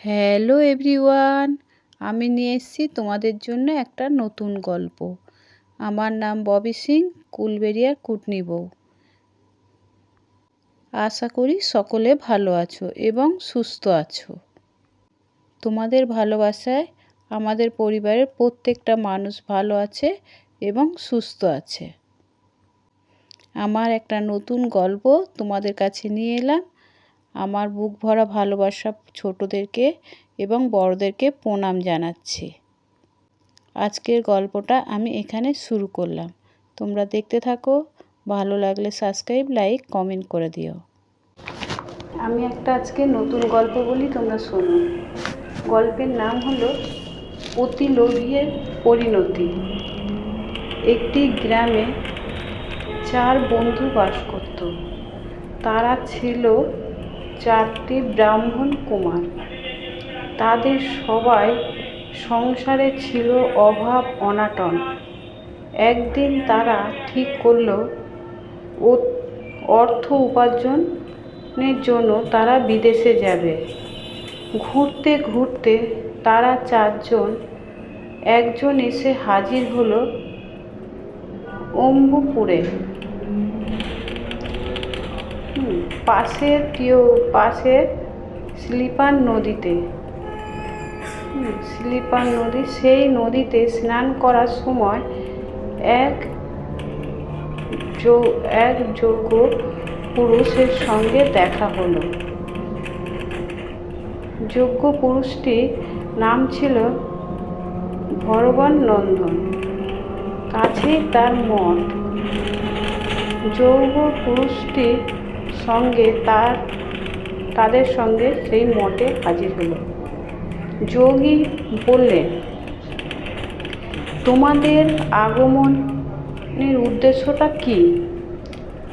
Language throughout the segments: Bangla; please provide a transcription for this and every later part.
হ্যালো এভরিওয়ান আমি নিয়ে এসেছি তোমাদের জন্য একটা নতুন গল্প। আমার নাম ববি সিং কুলবেরিয়ার কুটনি বউ। আশা করি সকলে ভালো আছো এবং সুস্থ আছো। তোমাদের ভালোবাসায় আমাদের পরিবারের প্রত্যেকটা মানুষ ভালো আছে এবং সুস্থ আছে। আমার একটা নতুন গল্প তোমাদের কাছে নিয়ে এলাম। আমার বুক ভরা ভালোবাসা ছোটদেরকে এবং বড়দেরকে প্রণাম জানাচ্ছি। আজকের গল্পটা আমি এখানে শুরু করলাম। তোমরা দেখতে থাকো, ভালো লাগলে সাবস্ক্রাইব লাইক কমেন্ট করে দিও। আমি একটা আজকে নতুন গল্প বলি, তোমরা শোনো। গল্পের নাম হলো অতি লোভীর পরিণতি। একটি গ্রামে চার বন্ধু বাস করত। তারা ছিল চারটি ব্রাহ্মণ কুমার। তাদের সবাই সংসারে ছিল অভাব অনাটন। একদিন তারা ঠিক করল অর্থ উপার্জনের জন্য তারা বিদেশে যাবে। ঘুরতে ঘুরতে তারা চারজন, একজন এসে হাজির হলো অম্বুপুরে। পাশের টিও পাশের স্লিপার নদীতে। স্লিপার নদী, সেই নদীতে স্নান করার সময় এক এক যোগ্য পুরুষের সঙ্গে দেখা হলো। যোগ্য পুরুষটির নাম ছিল ভরবান নন্দন। কাছেই তার মঠ। যৌব পুরুষটির সঙ্গে তার, তাদের সঙ্গে সেই মঠে হাজির হলো। যোগী বললেন, তোমাদের আগমনের উদ্দেশ্যটা কি?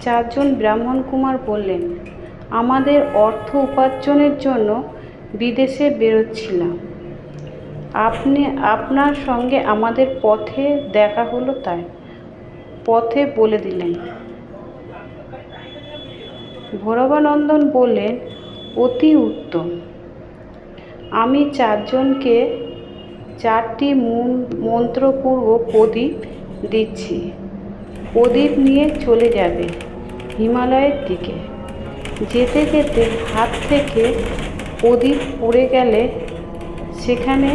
চারজন ব্রাহ্মণ কুমার বললেন, আমাদের অর্থ উপার্জনের জন্য বিদেশে বেরোচ্ছিলাম। আপনি, আপনার সঙ্গে আমাদের পথে দেখা হলো তাই। পথে বলে দিলেন ভৈরবানন্দন বললেন, অতি উত্তম। আমি চারজনকে চারটি মন্ত্রপূর্ব প্রদীপ দিচ্ছি। প্রদীপ নিয়ে চলে যাবে হিমালয়ের দিকে। যেতে যেতে হাত থেকে প্রদীপ পড়ে গেলে সেখানে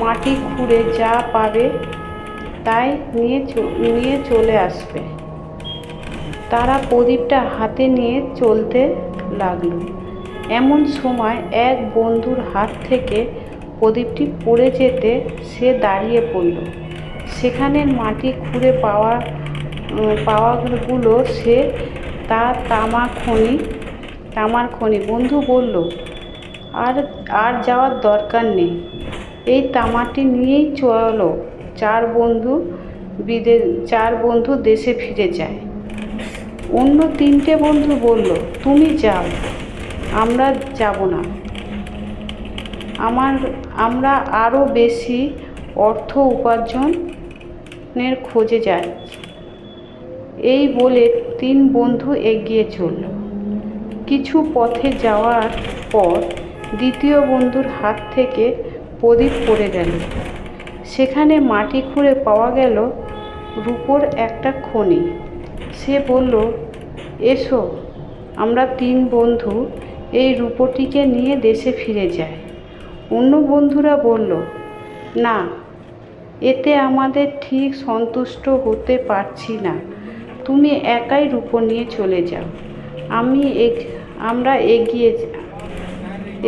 মাটি খুঁড়ে যা পাবে তাই নিয়ে নিয়ে চলে আসবে। তারা প্রদীপটা হাতে নিয়ে চলতে লাগল। এমন সময় এক বন্ধুর হাত থেকে প্রদীপটি পড়ে যেতে সে দাঁড়িয়ে পড়ল। সেখানের মাটি খুঁড়ে পাওয়া পাওয়াগুলো সে তার তামা খনি, তামার খনি। বন্ধু বলল, আর আর যাওয়ার দরকার নেই। এই তামাটি নিয়েই চলো। চার বন্ধু বিদেশ চার বন্ধু দেশে ফিরে যায়। অন্য তিনটে বন্ধু বলল, তুমি যাও, আমরা যাব না। আমার, আমরা আরও বেশি অর্থ উপার্জনের খোঁজে যাই। এই বলে তিন বন্ধু এগিয়ে চলল। কিছু পথে যাওয়ার পর দ্বিতীয় বন্ধুর হাত থেকে প্রদীপ পড়ে গেল। সেখানে মাটি খুঁড়ে পাওয়া গেল রূপোর একটা খনি। সে বলল, এসো, আমরা তিন বন্ধু এই রূপটিকে নিয়ে দেশে ফিরে যাই। অন্য বন্ধুরা বলল, না, এতে আমাদের ঠিক সন্তুষ্ট হতে পারছি না। তুমি একাই রূপো নিয়ে চলে যাও। আমি আমরা এগিয়ে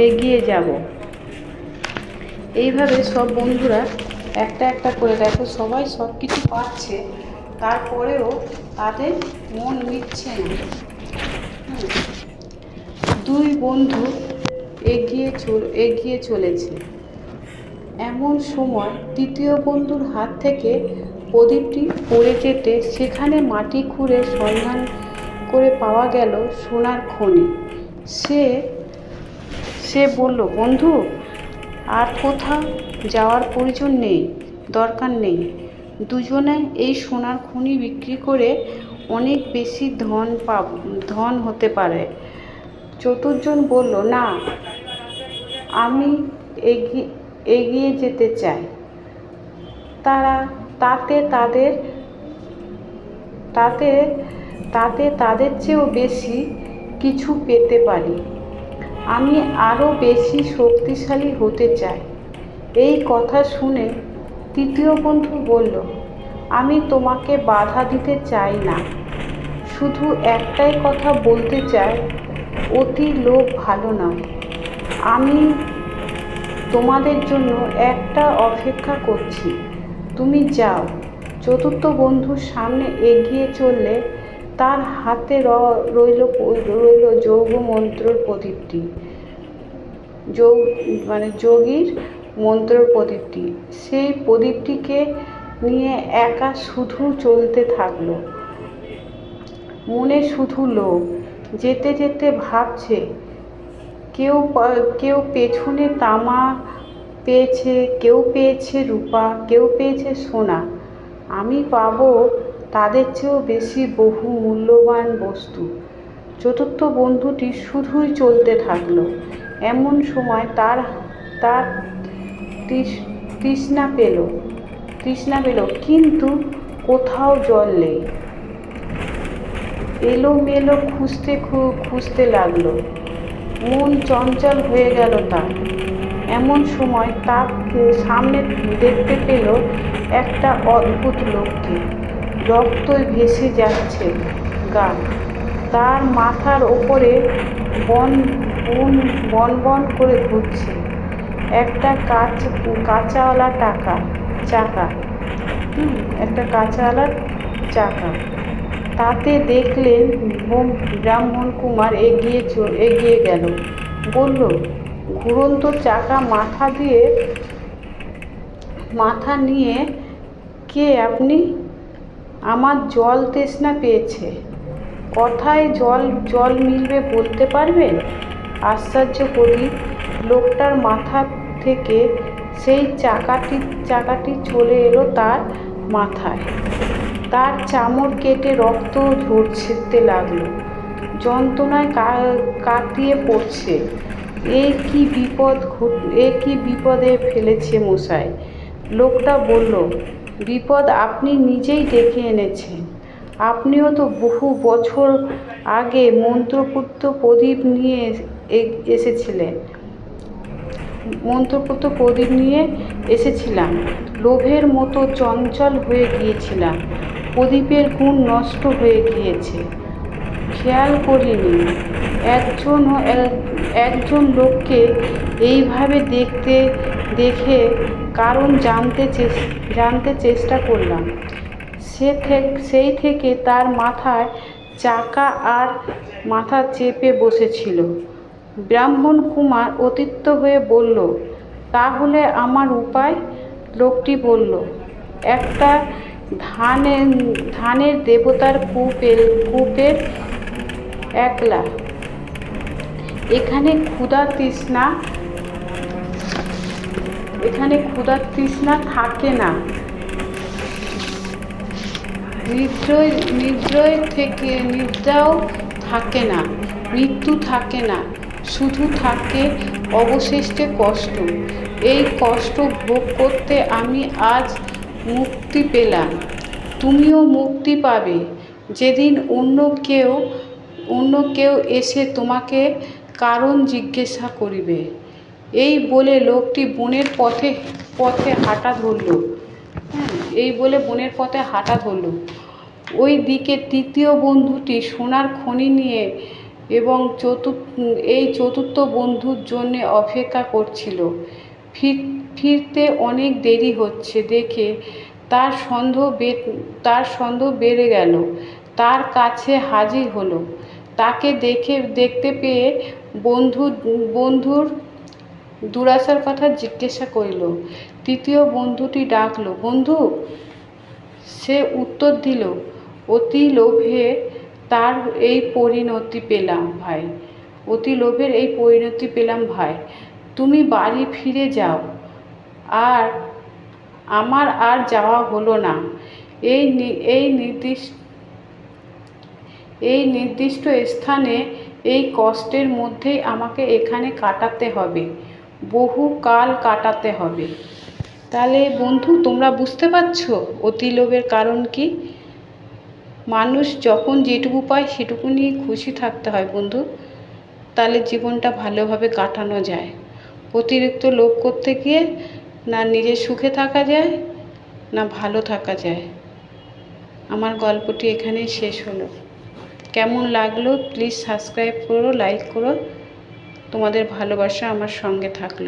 এগিয়ে যাব। এইভাবে সব বন্ধুরা একটা একটা করে দেখো, সবাই সব কিছু পাচ্ছে। তারপরেও তাদের মন মিটছে না। দুই বন্ধু এগিয়ে এগিয়ে চলেছে। এমন সময় তৃতীয় বন্ধুর হাত থেকে প্রদীপটি পড়ে যেতে সেখানে মাটি খুঁড়ে সন্ধান করে পাওয়া গেল সোনার খনি। সে সে বলল, বন্ধু, আর কোথাও যাওয়ার প্রয়োজন নেই, দরকার নেই। দুজনে এই সোনার খনি বিক্রি করে অনেক বেশি ধন পাব, ধন হতে পারে। চতুর্জন বলল, না, আমি এগিয়ে এগিয়ে যেতে চাই। তারা তাতে তাদের, তাতে তাতে তাদের চেয়েও বেশি কিছু পেতে পারি। আমি আরও বেশি শক্তিশালী হতে চাই। এই কথা শুনে তৃতীয় বন্ধু বলল, আমি তোমাকে বাধা দিতে চাই না। শুধু একটাই কথা বলতে চাই, অতি লোভ ভালো নয় আমি তোমাদের জন্য একটা অপেক্ষা করছি। তুমি যাও। চতুর্থ বন্ধুর সামনে এগিয়ে চললে তার হাতে রইল রইল যৌগ মন্ত্রর প্রদীপটি। যোগ মানে যোগীর মন্ত্রর প্রদীপটি সেই প্রদীপটিকে নিয়ে একা শুধু চলতে থাকল। মনে শুধু লোভ, যেতে যেতে ভাবছে, কেউ কেউ পেছনে তামা পেয়েছে, কেউ পেয়েছে রূপা, কেউ পেয়েছে সোনা। আমি পাবো তাদের চেয়েও বেশি বহু মূল্যবান বস্তু। চতুর্থ বন্ধুটি শুধুই চলতে থাকল। এমন সময় তার তার তৃষ্ণা পেল। তৃষ্ণা পেল, কিন্তু কোথাও জল নেই। এলোমেলো খুঁজতে খুঁজতে লাগল। মন চঞ্চল হয়ে গেল তার। এমন সময় তার সামনে দেখতে পেল একটা অদ্ভুত লোককে। রক্তই ভেসে যাচ্ছে গা তার মাথার ওপরে বন বন বন বন করে ঘুরছে। একটা কাঁচ, কাঁচাওয়ালা টাকা, চাকা। একটা কাঁচাওয়ালা চাকা। তাতে দেখলেন ব্রাহ্মণ কুমার এগিয়ে এগিয়ে গেল। বলল, ঘুরন্ত চাকা মাথা দিয়ে, মাথা নিয়ে কে আপনি? আমার জল তৃষ্ণা পেয়েছে। কথায় জল জল মিলবে বলতে পারবেন? আশ্চর্য করি লোকটার মাথা থেকে সেই চাকাটি চাকাটি চলে এলো তার মাথায়। তার চামড় কেটে রক্ত ঝরতে লাগল। যন্ত্রণায় কাটিয়ে পড়ছে। এ কি বিপদ এ কি বিপদে ফেলেছে মশাই? লোকটা বলল, বিপদ আপনি নিজেই ডেকে এনেছেন। আপনিও তো বহু বছর আগে মন্ত্রপুত্র প্রদীপ নিয়ে এসেছিলেন। মন্ত্রপুত্র প্রদীপ নিয়ে এসেছিলাম। লোভের মতো চঞ্চল হয়ে গিয়েছিলাম। প্রদীপের গুণ নষ্ট হয়ে গিয়েছে। খেয়াল করিনি। একজন একজন লোককে এইভাবে দেখতে, দেখে কারণ জানতে জানতে চেষ্টা করলাম। সে সেই থেকে তার মাথায় চাকা আর মাথা চেপে বসেছিল। ব্রাহ্মণ কুমার অতিত্ব হয়ে বলল, তাহলে আমার উপায়? লোকটি বলল, একটা ধানের ধানের দেবতার কূপের কূপের একলা। এখানে ক্ষুধা তৃষ্ণা, এখানে ক্ষুধা তৃষ্ণা থাকে না। নিদ্রয় নিদ্রয় থেকে নিদ্রাও থাকে না, মৃত্যু থাকে না। শুধু থাকে অবশিষ্টে কষ্ট। এই কষ্ট ভোগ করতে আমি আজ মুক্তি পেলাম। তুমিও মুক্তি পাবে। যেদিন অন্য কেউ অন্য কেউ এসে তোমাকে কারণ জিজ্ঞাসা করিবে। এই বলে লোকটি বনের পথে পথে হাঁটা ধরল। হ্যাঁ এই বলে বনের পথে হাঁটা ধরল। ওই দিকে তৃতীয় বন্ধুটি সোনার খনি নিয়ে এবং এই চতুর্থ বন্ধুর জন্যে অপেক্ষা করছিল। ফির, ফিরতে অনেক দেরি হচ্ছে দেখে তার সন্দেহ তার সন্দেহ বেড়ে গেল। তার কাছে হাজির হলো। তাকে দেখে, দেখতে পেয়ে বন্ধু, বন্ধুর দুরাশার কথা জিজ্ঞাসা করিল। তৃতীয় বন্ধুটি ডাকলো, বন্ধু, সে উত্তর দিল, অতি লোভে তার এই পরিণতি পেলাম ভাই। অতি লোভের এই পরিণতি পেলাম ভাই। তুমি বাড়ি ফিরে যাও। আর আমার আর যাওয়া হলো না। এই এই নির্দিষ্ট এই নির্দিষ্ট স্থানে এই কষ্টের মধ্যেই আমাকে এখানে কাটাতে হবে। বহু কাল কাটাতে হবে। তাহলে বন্ধু, তোমরা বুঝতে পারছ অতি লোভের কারণ কি? মানুষ যখন যেটুকু পায় সেটুকু নিয়ে খুশি থাকতে হয়, বন্ধু। তাহলে জীবনটা ভালোভাবে কাটানো যায়। অতিরিক্ত লোভ করতে গিয়ে না নিজের সুখে থাকা যায়, না ভালো থাকা যায়। আমার গল্পটি এখানেই শেষ হলো। কেমন লাগল প্লিজ সাবস্ক্রাইব করো, লাইক করো। তোমাদের ভালোবাসা আমার সঙ্গে থাকল।